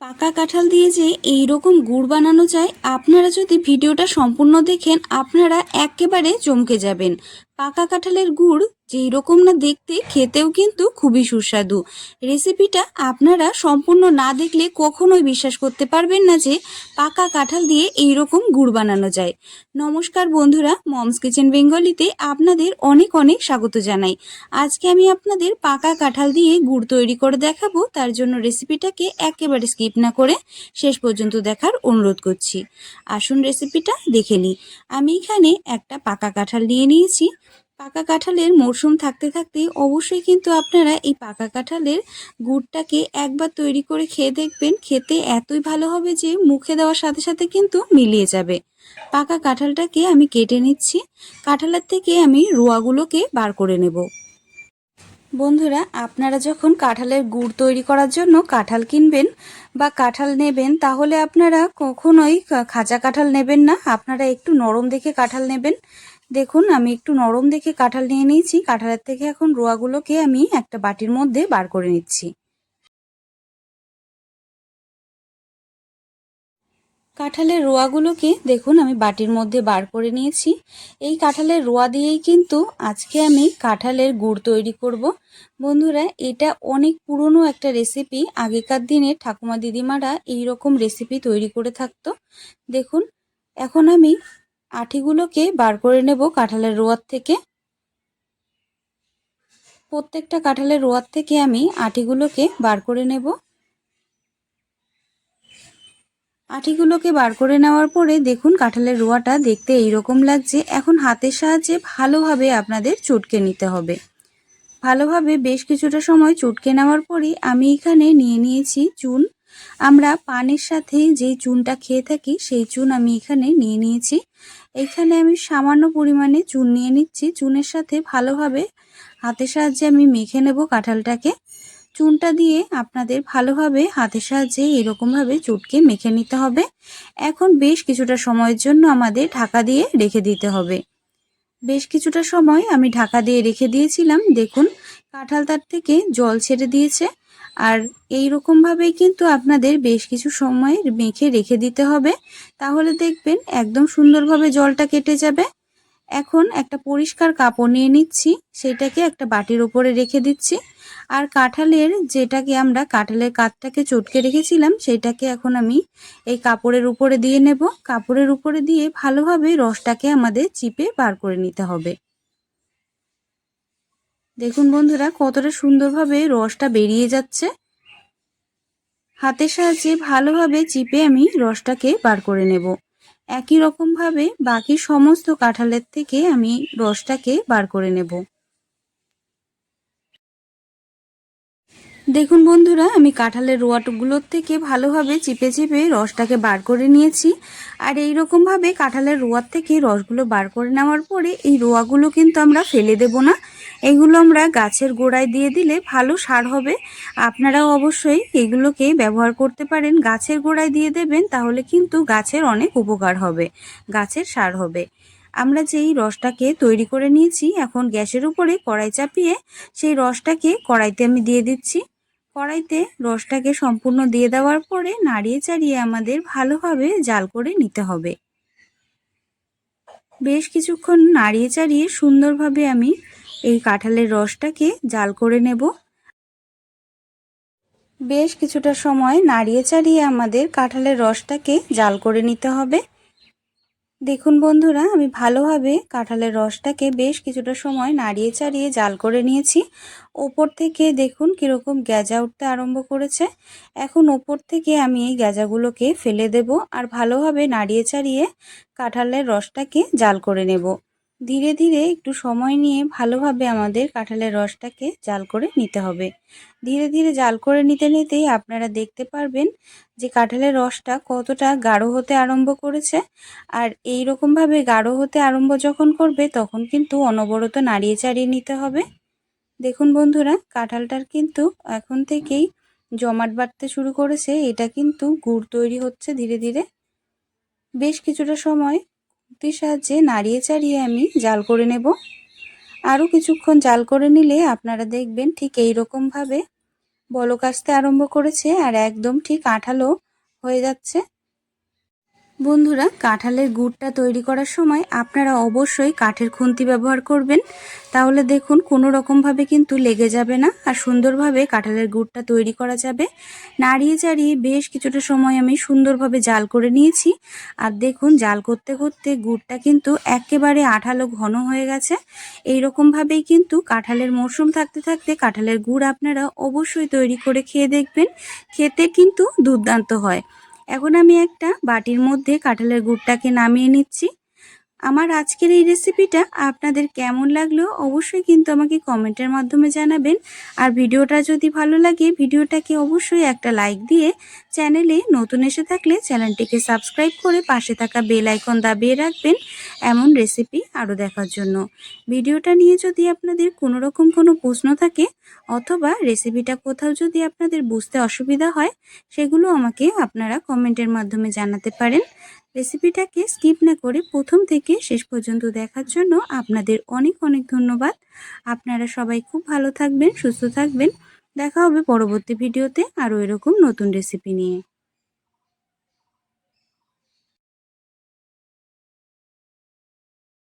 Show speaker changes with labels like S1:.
S1: পাকা কাঁঠাল দিয়ে যে এই রকম গুড় বানানো যায়, আপনারা যদি ভিডিওটা সম্পূর্ণ দেখেন, আপনারা একেবারে চমকে যাবেন। পাকা কাঁঠালের গুড় যেই রকম না দেখতে, খেতেও কিন্তু খুবই সুস্বাদু। রেসিপিটা আপনারা সম্পূর্ণ না দেখলে কখনোই বিশ্বাস করতে পারবেন না যে পাকা কাঁঠাল দিয়ে এই রকম গুড় বানানো যায়। নমস্কার বন্ধুরা, মমস কিচেন বেঙ্গলিতে আপনাদের অনেক অনেক স্বাগত জানাই। আজকে আমি আপনাদের পাকা কাঁঠাল দিয়ে গুড় তৈরি করে দেখাবো, তার জন্য রেসিপিটাকে একেবারে স্কিপ না করে শেষ পর্যন্ত দেখার অনুরোধ করছি। আসুন রেসিপিটা দেখে নিই। আমি এখানে একটা পাকা কাঁঠাল নিয়ে নিয়েছি। পাকা কাঁঠালের মরশুম থাকতে থাকতে অবশ্যই কিন্তু আপনারা এই পাকা কাঁঠালের গুড়টাকে একবার তৈরি করে খেয়ে দেখবেন। খেতে এতই ভালো হবে যে মুখে দেওয়ার সাথে সাথে কিন্তু মিলিয়ে যাবে। পাকা কাঁঠালটাকে আমি কেটে নিচ্ছি। কাঁঠালের থেকে আমি রোয়াগুলোকে বার করে নেব। বন্ধুরা, আপনারা যখন কাঁঠালের গুড় তৈরি করার জন্য কাঁঠাল কিনবেন বা কাঁঠাল নেবেন, তাহলে আপনারা কখনোই খাঁচা কাঁঠাল নেবেন না। আপনারা একটু নরম দেখে কাঁঠাল নেবেন। দেখুন, আমি একটু নরম দেখে কাঁঠাল নিয়ে নিয়েছি। কাঁঠালের থেকে এখন রোয়াগুলোকে আমি একটা বাটির মধ্যে বার করে নিচ্ছি। কাঁঠালের রোয়াগুলোকে দেখুন, আমি বাটির মধ্যে বার করে নিয়েছি। এই কাঁঠালের রোয়া দিয়েই কিন্তু আজকে আমি কাঁঠালের গুড় তৈরি করব। বন্ধুরা, এটা অনেক পুরনো একটা রেসিপি। আগেকার দিনে ঠাকুমা দিদিমারা এই রকম রেসিপি তৈরি করে থাকতো। দেখুন, এখন আমি আঠিগুলোকে বার করে নেব কাঁঠালের রোয়ার থেকে। প্রত্যেকটা কাঁঠালের রোয়ার থেকে আমি আঠিগুলোকে বার করে নেব। আঠিগুলোকে বার করে নেওয়ার পরে দেখুন কাঁঠালের রোয়াটা দেখতে এইরকম লাগছে। এখন হাতের সাহায্যে ভালোভাবে আপনাদের চটকে নিতে হবে। ভালোভাবে বেশ কিছুটা সময় চটকে নেওয়ার পরে আমি এখানে নিয়ে নিয়েছি চুন। আমরা পানের সাথে যেই চুনটা খেয়ে থাকি, সেই চুন আমি এখানে নিয়ে নিয়েছি। এখানে আমি সামান্য পরিমাণে চুন নিয়ে নিচ্ছি। চুনের সাথে ভালোভাবে হাতের সাহায্যে আমি মেখে নেব কাঁঠালটাকে। চুনটা দিয়ে আপনাদের ভালোভাবে হাতের সাহায্যে এরকমভাবে চুটকে মেখে নিতে হবে। এখন বেশ কিছুটা সময়ের জন্য আমাদের ঢাকা দিয়ে রেখে দিতে হবে। বেশ কিছুটা সময় আমি ঢাকা দিয়ে রেখে দিয়েছিলাম। দেখুন কাঁঠাল তার থেকে জল ছেড়ে দিয়েছে। আর এই রকমভাবেই কিন্তু আপনাদের বেশ কিছু সময় মেখে রেখে দিতে হবে। তাহলে দেখবেন একদম সুন্দরভাবে জলটা কেটে যাবে। এখন একটা পরিষ্কার কাপড় নিয়ে নিচ্ছি, সেটাকে একটা বাটির উপরে রেখে দিচ্ছি। আর কাঁঠালের যেটাকে আমরা কাঁঠালের কাঠটাকে চটকে রেখেছিলাম, সেটাকে এখন আমি এই কাপড়ের উপরে দিয়ে নেব। কাপড়ের উপরে দিয়ে ভালোভাবে রসটাকে আমাদের চিপে বার করে নিতে হবে। দেখুন বন্ধুরা, কতটা সুন্দরভাবে রসটা বেরিয়ে যাচ্ছে। হাতের সাহায্যে ভালোভাবে চিপে আমি রসটাকে বার করে নেব। একই রকমভাবে বাকি সমস্ত কাঁঠালের থেকে আমি রসটাকে বার করে নেব। দেখুন বন্ধুরা, আমি কাঁঠালের রোয়াটগুলোর থেকে ভালোভাবে চিপে চিপে রসটাকে বার করে নিয়েছি। আর এই রকমভাবে কাঁঠালের রোয়ার থেকে রসগুলো বার করে নেওয়ার পরে এই রোয়াগুলো কিন্তু আমরা ফেলে দেব না। এগুলো আমরা গাছের গোড়ায় দিয়ে দিলে ভালো সার হবে। আপনারাও অবশ্যই এগুলোকে ব্যবহার করতে পারেন। গাছের গোড়ায় দিয়ে দেবেন তাহলে কিন্তু গাছের অনেক উপকার হবে, গাছের সার হবে। আমরা যেই রসটাকে তৈরি করে নিয়েছি, এখন গ্যাসের উপরে কড়াই চাপিয়ে সেই রসটাকে কড়াইতে আমি দিয়ে দিচ্ছি। কড়াইতে রসটাকে সম্পূর্ণ দিয়ে দেওয়ার পরে নাড়িয়ে চাড়িয়ে আমাদের ভালোভাবে জাল করে নিতে হবে। বেশ কিছুক্ষণ নাড়িয়ে চাড়িয়ে সুন্দরভাবে আমি এই কাঁঠালের রসটাকে জাল করে নেব। বেশ কিছুটা সময় নাড়িয়ে চাড়িয়ে আমাদের কাঁঠালের রসটাকে জাল করে নিতে হবে। দেখুন বন্ধুরা, আমি ভালোভাবে কাঁঠালের রসটাকে বেশ কিছুটা সময় নাড়িয়ে চাড়িয়ে জাল করে নিয়েছি। ওপর থেকে দেখুন কীরকম গ্যাজা উঠতে আরম্ভ করেছে। এখন ওপর থেকে আমি এই গ্যাজাগুলোকে ফেলে দেব আর ভালোভাবে নাড়িয়ে চাড়িয়ে কাঁঠালের রসটাকে জাল করে নেব। ধীরে ধীরে একটু সময় নিয়ে ভালোভাবে আমাদের কাঁঠালের রসটাকে জাল করে নিতে হবে। ধীরে ধীরে জাল করে নিতে নিতেই আপনারা দেখতে পারবেন যে কাঁঠালের রসটা কতটা গাঢ় হতে আরম্ভ করেছে। আর এই রকমভাবে গাঢ় হতে আরম্ভ যখন করবে তখন কিন্তু অনবরত নাড়িয়ে চাড়িয়ে নিতে হবে। দেখুন বন্ধুরা, কাঁঠালটার কিন্তু এখন থেকেই জমাট বাড়তে শুরু করেছে। এটা কিন্তু গুড় তৈরি হচ্ছে ধীরে ধীরে। বেশ কিছুটা সময় খুন্তির সাহায্যে নাড়িয়ে চাড়িয়ে আমি জাল করে নেব। আরও কিছুক্ষণ জাল করে নিলে আপনারা দেখবেন ঠিক এই রকমভাবে বলক আসতে আরম্ভ করেছে আর একদম ঠিক আঠালো হয়ে যাচ্ছে। বন্ধুরা, কাঁঠালের গুড়টা তৈরি করার সময় আপনারা অবশ্যই কাঠের খুন্তি ব্যবহার করবেন। তাহলে দেখুন, কোনো রকমভাবে কিন্তু লেগে যাবে না আর সুন্দরভাবে কাঁঠালের গুড়টা তৈরি করা যাবে। নাড়িয়ে চাড়িয়ে বেশ কিছুটা সময় আমি সুন্দরভাবে জাল করে নিয়েছি। আর দেখুন, জাল করতে করতে গুড়টা কিন্তু একেবারে আঠালো ঘন হয়ে গেছে। এই রকমভাবেই কিন্তু কাঁঠালের মরশুম থাকতে থাকতে কাঁঠালের গুড় আপনারা অবশ্যই তৈরি করে খেয়ে দেখবেন। খেতে কিন্তু দুর্দান্ত হয়। এখন আমি একটা বাটির মধ্যে কাঁঠালের গুড়টাকে নামিয়ে নিচ্ছি। আমার আজকের এই রেসিপিটা আপনাদের কেমন লাগল অবশ্যই কিন্তু আমাকে কমেন্টের মাধ্যমে জানাবেন। আর ভিডিওটা যদি ভালো লাগে, ভিডিওটাকে অবশ্যই একটা লাইক দিয়ে চ্যানেলে নতুন এসে থাকলে চ্যানেলটিকে সাবস্ক্রাইব করে পাশে থাকা বেল আইকন দাবিয়ে রাখবেন এমন রেসিপি আরও দেখার জন্য। ভিডিওটা নিয়ে যদি আপনাদের কোনো রকম কোনো প্রশ্ন থাকে অথবা রেসিপিটা কোথাও যদি আপনাদের বুঝতে অসুবিধা হয়, সেগুলো আমাকে আপনারা কমেন্টের মাধ্যমে জানাতে পারেন। রেসিপিটাকে স্কিপ না করে প্রথম থেকে শেষ পর্যন্ত দেখার জন্য আপনাদের অনেক অনেক ধন্যবাদ। আপনারা সবাই খুব ভালো থাকবেন, সুস্থ থাকবেন। দেখা হবে পরবর্তী ভিডিওতে আরও এরকম নতুন রেসিপি নিয়ে।